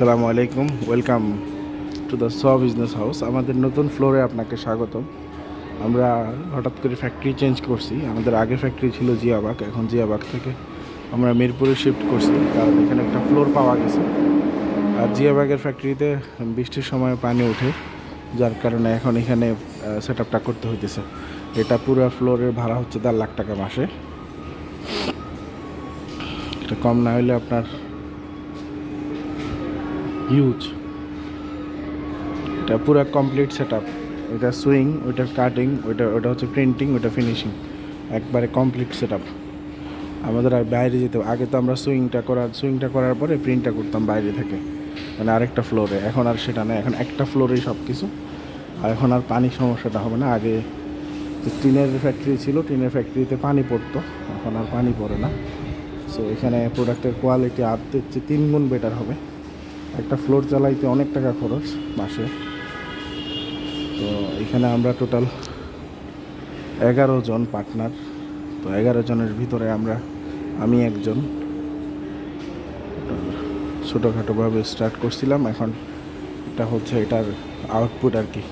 আসসালামু আলাইকুম। Welcome to the স বিজনেস হাউস আমাদের নতুন ফ্লোরে আপনাকে স্বাগতম। আমরা হঠাৎ করে ফ্যাক্টরি চেঞ্জ করছি। আমাদের আগে ফ্যাক্টরি ছিল জিয়াবাগ এখন জিয়াবাগ থেকে আমরা মিরপুরে শিফট করছি। কারণ এখানে একটা ফ্লোর পাওয়া গেছে। আর জিয়াবাগের ফ্যাক্টরিতে বৃষ্টির সময় পানি ওঠে, যার কারণে এখন এখানে সেট আপটা করতে হইতেছে। এটা পুরো ফ্লোরের ভাড়া হচ্ছে দেড় লাখ টাকা মাসে। এটা কম না হলে আপনার হিউজ এটা পুরো কমপ্লিট সেট আপ এটা সুইং ওইটা কাটিং ওইটা ওটা হচ্ছে প্রিন্টিং ওইটা ফিনিশিং একবারে কমপ্লিট সেট আপ আমাদের আর বাইরে যেতে আগে তো আমরা সুইংটা করার সুইংটা করার পরে প্রিন্টটা করতাম বাইরে থেকে। মানে আরেকটা ফ্লোরে এখন আর সেটা না এখন একটা ফ্লোরেই সব কিছু আর এখন আর পানির সমস্যাটা হবে না। আগে টিনের ফ্যাক্টরি ছিল। টিনের ফ্যাক্টরিতে পানি পড়তো। এখন আর পানি পড়ে না। সো এখানে প্রোডাক্টের কোয়ালিটি আর তিন গুণ বেটার হবে। একটা ফ্লোর চালাইতে অনেক টাকা খরচ মাসে। তো এখানে আমরা টোটাল এগারো জন পার্টনার তো এগারো জনের ভিতরে আমরা, আমি একজন। ছোটোখাটোভাবে স্টার্ট করছিলাম, এখন এটা হচ্ছে এটার আউটপুট আর কি।